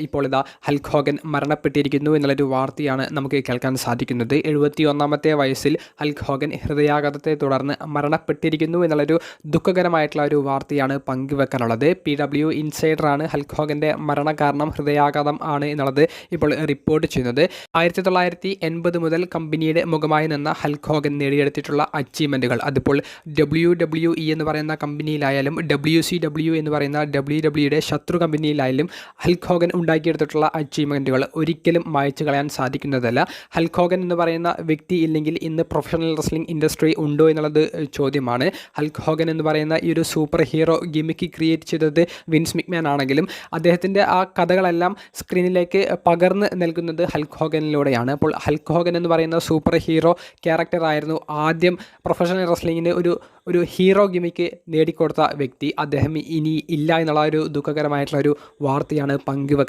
ഇപ്പോൾ ഇതാ ഹൽക്ക് ഹോഗൻ മരണപ്പെട്ടിരിക്കുന്നു എന്നുള്ളൊരു വാർത്തയാണ് നമുക്ക് കേൾക്കാൻ സാധിക്കുന്നത്. എഴുപത്തി ഒന്നാമത്തെ വയസ്സിൽ ഹൽക്ക് ഹോഗൻ ഹൃദയാഘാതത്തെ തുടർന്ന് മരണപ്പെട്ടിരിക്കുന്നു എന്നുള്ളൊരു ദുഃഖകരമായിട്ടുള്ള ഒരു വാർത്തയാണ് പങ്കുവെക്കാനുള്ളത്. പി ഡബ്ല്യു ഇൻസൈഡറാണ് ഹൽക്ക് ഹോഗന്റെ മരണകാരണം ഹൃദയാഘാതം ആണ് എന്നുള്ളത് ഇപ്പോൾ റിപ്പോർട്ട് ചെയ്യുന്നത്. ആയിരത്തി തൊള്ളായിരത്തി എൺപത് മുതൽ കമ്പനിയുടെ മുഖമായി നിന്ന ഹൽക്ക് ഹോഗൻ നേടിയെടുത്തിട്ടുള്ള അച്ചീവ്മെന്റുകൾ അതിപ്പോൾ ഡബ്ല്യു ഡബ്ല്യു ഇ എന്ന് പറയുന്ന കമ്പനിയിലായാലും ഡബ്ല്യു സി ഡബ്ല്യു എന്ന് പറയുന്ന ഡബ്ല്യു ഡബ്ല്യുയുടെ ശത്രു കമ്പനിയിലായാലും ഹൽക്ക് ഹോഗൻ ഉണ്ടാക്കിയെടുത്തിട്ടുള്ള അച്ചീവ്മെന്റുകൾ ഒരിക്കലും മായച്ചു കളയാൻ സാധിക്കുന്നതല്ല. ഹൽക്ക് ഹോഗൻ എന്ന് പറയുന്ന വ്യക്തി ഇല്ലെങ്കിൽ ഇന്ന് പ്രൊഫഷണൽ റെസ്ലിംഗ് ഇൻഡസ്ട്രി ഉണ്ടോ എന്നുള്ളത് ചോദ്യമാണ്. ഹൽക്ക് ഹോഗൻ എന്ന് പറയുന്ന ഈ ഒരു സൂപ്പർ ഹീറോ ഗിമിക്ക് ക്രിയേറ്റ് ചെയ്തത് വിൻസ് മിക്മാൻ ആണെങ്കിലും അദ്ദേഹത്തിന്റെ ആ കഥകളെല്ലാം സ്ക്രീനിലേക്ക് പകർന്ന് നൽകുന്നത് ഹൽക്ക് ഹോഗനിലൂടെയാണ് അപ്പോൾ ഹൽക്ക് ഹോഗൻ എന്ന് പറയുന്ന സൂപ്പർ ഹീറോ ക്യാരക്ടർ ആയിരുന്നു ആദ്യം പ്രൊഫഷണൽ റെസ്ലിങ്ങിന് ഒരു ഒരു ഹീറോ ഗിമിക്ക് നേടിക്കൊടുത്ത വ്യക്തി. അദ്ദേഹം ഇനി ഇല്ല എന്നുള്ള ഒരു ദുഃഖകരമായിട്ടുള്ള ഒരു വാർത്തയാണ് പങ്കുവെക്കാനുള്ളത്